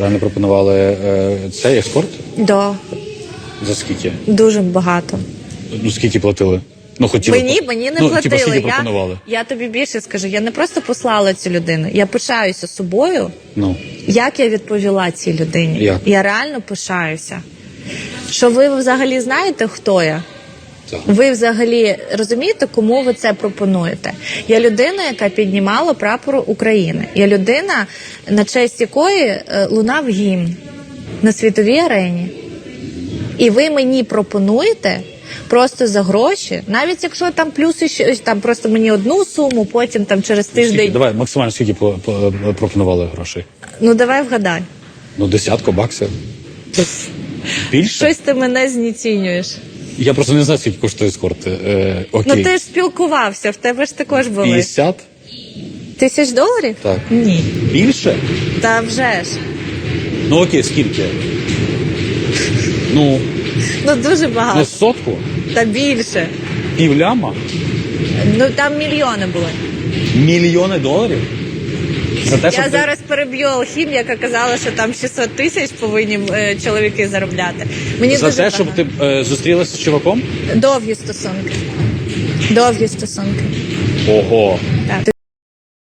реально пропонували е, цей ескорт? Да, За скільки? дуже багато. Ну скільки платили? Ну хотіли. Мені мені не ну, платили. Типу, скільки я, я тобі більше скажу. Я не просто послала цю людину. Я пишаюся собою. Ну. Як я відповіла цій людині? Як? Я реально пишаюся. Що ви взагалі знаєте, хто я? Так. Ви взагалі розумієте, кому ви це пропонуєте? Я людина, яка піднімала прапор України. Я людина, на честь якої е, лунав гімн на світовій арені. І ви мені пропонуєте просто за гроші, навіть якщо там плюси щось, там просто мені одну суму, потім там через Скільки? тиждень. Давай максимально скільки по- по- пропонували грошей? Ну давай вгадай. Ну, десятку баксів. Більше? Щось ти мене знецінюєш. Я просто не знаю, скільки коштує ескорт. Е, окей. Ну ти ж спілкувався, в тебе ж також були. 50? Тисяч доларів? Так. Ні. Більше? Та вже ж. Ну окей, скільки? Ну, Ну дуже ну багато. сотку? Та більше. Півляма? Ну там мільйони були. Мільйони доларів? За те, Я ти- зараз переб'ю алхім, яка казала, що там 600 тисяч повинні е, чоловіки заробляти. Мені За дуже те, щоб ти е, зустрілася з чуваком? довгі стосунки. Довгі стосунки. Ого. Так.